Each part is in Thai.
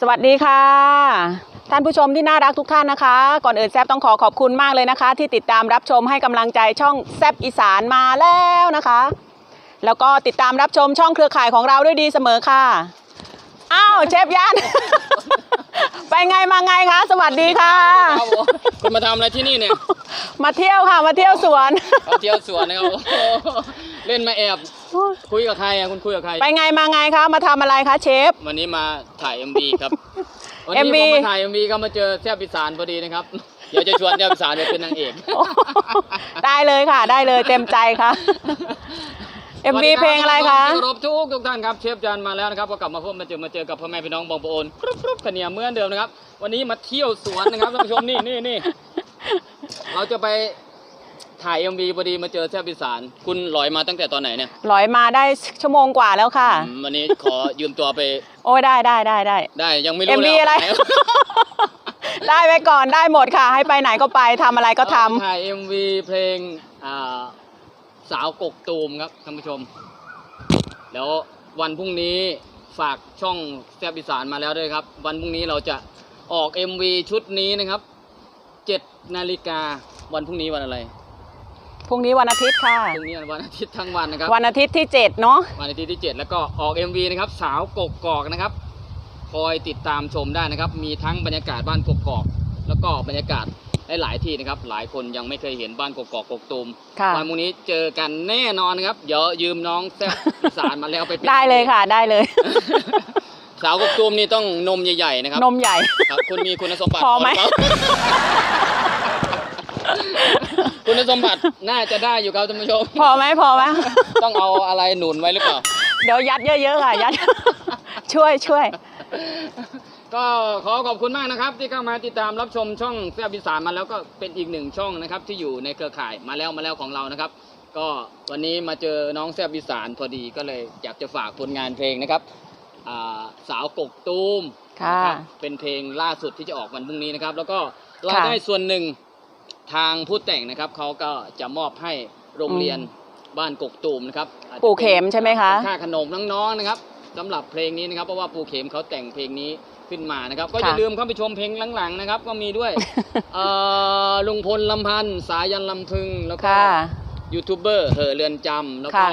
สวัสดีค่ะ ท่านผู้ชมที่น่ารักทุกท่านนะคะ ก่อนอื่นแซบต้องขอขอบคุณมากเลยนะคะ ที่ติดตามรับชมให้กำลังใจช่องแซบอีสานมาแล้วนะคะ แล้วก็ติดตามรับชมช่องเครือข่ายของเราด้วยดีเสมอค่ะาวเชฟยัน ไปไงมาไงคะ สวัสดีค่ะ ครับผมคุณมาทำอะไรที่นี่เนี่ยมาเที่ยวค่ะมาเที่ยวสวน มาเที่ยวสวนนะครับโอ้โหเล่นมาแอบ คุยกับใครอะคุณคุยกับใคร ไปไงมาไงคะ มาทำอะไรคะเชฟ วันนี้มาถ่าย MV ครับ วันนี้ MV ผมมาถ่าย MV ก็มาเจอแซ่บอีสานพอดีนะครับ เดี๋ยวจะชวนแซ่บอีสานไปเป็นนางเอก ได้เลยค่ะ ได้เลยเต็มใจค่ะ MV เพลงอะไรคะสวัสดีรับทุกทุกท่านครับเชฟจันมาแล้วนะครับก็กลับมาพบมาเจอมาเจอกับพ่อแม่พี่น้องบองปะโอนกรุ๊ปกรุ๊ปขะเหนียเหมือนเดิมนะครับ วันนี้มาเที่ยวสวนนะครับท่านผู้ชมนี่นี่นี่เราจะไปถ่าย MV พอดีมาเจอแซ่บอีสานคุณลอยมาตั้งแต่ตอนไหนเนี่ยลอยมาได้ชั่วโมงกว่าแล้วค่ะอืมวันนี้ขอยืมตัวไป โอ้ยได้ได้ได้ได้ได้ยังไม่รู้ MV แล้วอะไรได้ไว้ก่อนได้หมดค่ะ ให้ไปไหนก็ไปทำอะไรก็ทำถ่าย MV เพลงอ่า สาวกกตูมครับท่านผู้ชม แล้ววันพรุ่งนี้ฝากช่องแซบอีสานมาแล้วด้วยครับ วันพรุ่งนี้เราจะออก MV ชุดนี้นะครับ7นาฬิกาวันพรุ่งนี้วันอะไรพรุ่งนี้วันอาทิตย์ค่ะ พรุ่งนี้วันอาทิตย์ทั้งวันนะครับ วันอาทิตย์ที่ 7 เนาะ วันอาทิตย์ที่ 7 แล้วก็ออก MV นะครับ สาวกกอกนะครับ คอยติดตามชมได้นะครับ มีทั้งบรรยากาศบ้านกกอก แล้วก็บรรยากาศ หลายๆที่นะครับ หลายคนยังไม่เคยเห็นบ้านกกอกกกตูมค่ะวันพรุ่งนี้เจอกันแน่นอนนะครับ เดี๋ยวยืมน้องแซ่บอีสานมาแล้วไปป็นได้เลยค่ะ ได้เลย สาวกกตูมนี่ต้องนมใหญ่ๆนะครับ นมใหญ่ครับคุณมีคุณสมบัติพอไหมรืเปล่าคุณสมบัติน่าจะได้อยู่ครับท่านผู้ชม พอไหมพอไหมต้องเอาอะไรหนุนไว้หรือเปล่า เดี๋ยวยัดเยอะๆค่ะยัด ช่วยช่วย ก็ขอขอบคุณมากนะครับ ที่เข้ามาติดตามรับชมช่องแซ่บอีสานมาแล้วก็เป็นอีกหนึ่งช่องนะครับ ที่อยู่ในเครือข่ายมาแล้วมาแล้วของเรานะครับ ก็วันนี้มาเจอน้องแซ่บอีสานพอดีก็เลยอยากจะฝากผลงานเพลงนะครับอ่าสาวกกตูมค่ะนะครับเป็นเพลงล่าสุดที่จะออกวันพรุ่งนี้นะครับ แล้วก็รายได้ส่วนหนึ่งทางผู้แต่งนะครับเขาก็จะมอบให้โรงเรียนบ้านกกตูมนะครับอาจจะปู่เข็มใช่ไหมคะ เป็นค่าขนมน้องๆนะครับสำหรับเพลงนี้นะครับเพราะว่าปู่เข็มเขาแต่งเพลงนี้ ขึ้นมานะครับ ก็อย่าค่ะลืมเข้าไปชมเพลงหลังๆนะครับ ก็มีด้วยเอ่อลุงพลลำพันธ์สายันลำพึงแล้วก็ค่ะยูทูบเบอร์เหอเรือนจำแล้วก็ค่ะ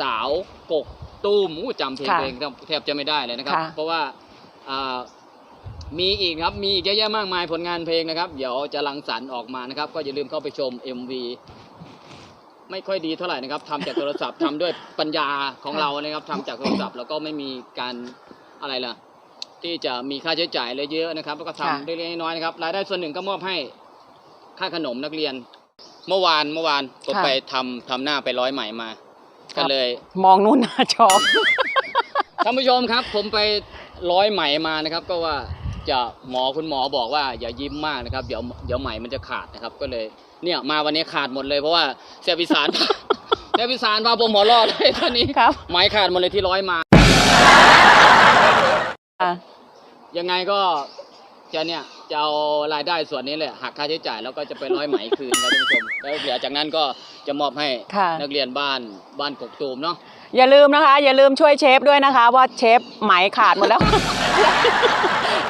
สาวกกตูมอู้จำเพลงค่ะเพลงแทบจะไม่ได้เลยนะครับค่ะเพราะว่าอ่ามีอีกครับ มีอีกเยอะแยะมากมายผลงานเพลงนะครับ เดี๋ยวจะรังสรรค์ออกมานะครับ ก็อย่าลืมเข้าไปชม MV ไม่ค่อยดีเท่าไหร่นะครับทำจากโทรศัพท์ทำด้วยปัญญาของเรานะครับทำจากโทรศัพท์แล้วก็ไม่มีการอะไรล่ะ ที่จะมีค่าใช้จ่ายอะไรเยอะนะครับ แล้วก็ค่ะ ทำเล็กๆน้อยๆนะครับรายได้ส่วนหนึ่งก็มอบให้ค่าขนมนักเรียน เมื่อวานเมื่อวานก็ไปทำทำหน้าไปร้อยไหมมาก็เลยมองนู่นหน้าจอ ท่านผู้ชมครับ ผมไปร้อยไหมมานะครับ ก็ว่าจะหมอคุณหมอบอกว่าอย่ายิ้มมากนะครับเดี๋ยวเดี๋ยวไหมมันจะขาดนะครับ ก็เลยเนี่ยมาวันนี้ขาดหมดเลยเพราะว่าเสียพิสาร เสียพิสารพาผมหัวเรอดเลยตอนนี้ ครับ ไหมขาดหมดเลยที่ร้อยมาค่ะ ยังไงก็จะเนี่ยจะเอารายได้ส่วนนี้แหละหักค่าใช้จ่ายแล้วก็จะไปร้อยไหมคืนครับท่านผู้ชมแล้วเดี๋ยวจากนั้นก็จะมอบให้ค่ะ นักเรียนบ้านบ้านกกตูมเนาะอย่าลืมนะคะ อย่าลืมช่วยเชฟด้วยนะคะ ว่าเชฟไหมขาดหมดแล้ว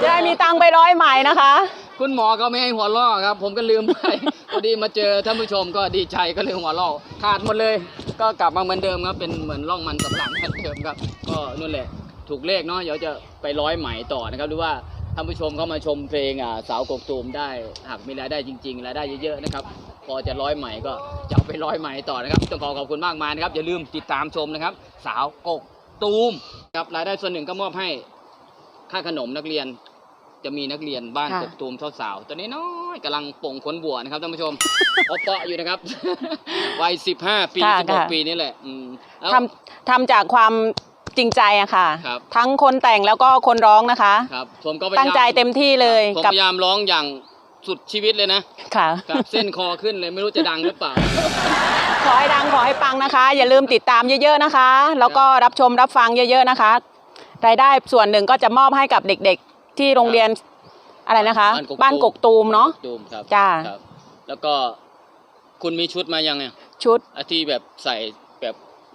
จะได้มีตังค์ไปร้อยไหมนะคะ คุณหมอเขาไม่ให้หัวล่อครับ ผมก็ลืมไป พอดีมาเจอท่านผู้ชมก็ดีใจก็เลยหัวล่อขาดหมดเลย ก็กลับมาเหมือนเดิมครับเป็นเหมือนร่องมันสำหลังเหมือนเดิมครับ ก็นู่นแหละ ถูกเลขเนาะเดี๋ยวจะไปร้อยไหมต่อนะครับหรือว่าท่านผู้ชมเข้ามาชมเพลงอ่าสาวกกตูมได้หากมีรายได้จริงๆรายได้เยอะๆนะครับ พอจะร้อยไหมก็จะเอาไปร้อยไหมต่อนะครับต้องขอขอบคุณมากมายนะครับอย่าลืมติดตามชมนะครับ สาวกกตูมครับรายได้ส่วนหนึ่งก็มอบให้ค่าขนมนักเรียน จะมีนักเรียนบ้านค่ะ กกตูมเท่าสาวตัวนี้น้อยๆกำลังป่งขนบัวนะครับท่านผู้ชมโอปะอยู่นะครับ วัยสิบห้าปีค่ะสิบหกค่ะ ปีนี่แหละอืมแล้ว ทำทำจากความ จริงใจอะค่ะ ครับ ทั้งคนแต่งแล้วก็คนร้องนะคะ ครับผมก็พยายามตั้งใจเต็มที่เลยผมกับพยายามร้องอย่างสุดชีวิตเลยนะค่ะ กับเส้นคอขึ้นเลยไม่รู้จะดังหรือเปล่า ขอให้ดังขอให้ปังนะคะ อย่าลืมติดตามเยอะๆนะคะ แล้วก็รับชมรับฟังเยอะๆนะคะ รายได้ส่วนหนึ่งก็จะมอบให้กับเด็กๆ ที่โรงเรียนอะไรนะคะ บ้านกกตูมเนาะกกตูมครับจ้า ครับ แล้วก็คุณมีชุดมายังเนี่ย ชุด อาที่แบบใส่แบบ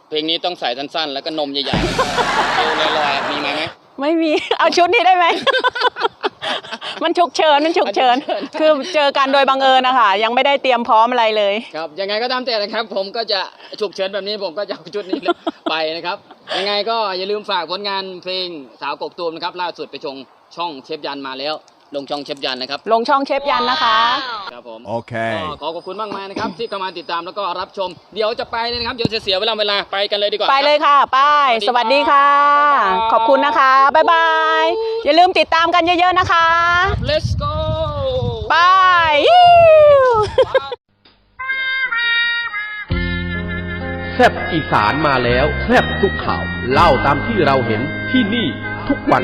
เพลงนี้ต้องใส่สั้นๆ แล้วก็นมใหญ่ๆเอวลอยๆมีไหมไหม ไม่มี เอาชุดนี้ได้ไหม มันฉุกเฉินมันฉุกเฉิน คือเจอกันโดยบังเอิญนะคะยังไม่ได้เตรียมพร้อมอะไรเลย ครับยังไงก็ตามแต่นะครับ ผมก็จะฉุกเฉินแบบนี้ผมก็จะเอาชุดนี้ไปนะครับยังไงก็อย่าลืมฝากผลงานเพลงสาวกกตูมนะครับล่าสุดไปชงช่องเชฟยันมาแล้ว ลงช่องเชฟยันนะครับ ลงช่องเชฟยันนะคะ ครับผม Okay. ก็ขอขอบคุณมากมายนะครับที่เข้ามาติดตามแล้วก็รับชม เดี๋ยวจะไปเลยนะครับเดี๋ยวจะเสียเวลาเวลาไปกันเลยดีกว่าไปเลยครับค่ะป้ายสสวัวัสสดีดีครัค่ะบขอบคุณนะคะบ๊ายบายอย่าลืมติดตามกันเยอะๆนะคะ let's go บายฮิวแซบอีสานมาแล้วแซบทุกข่าวเล่าตามที่เราเห็นที่นี่ทุกวัน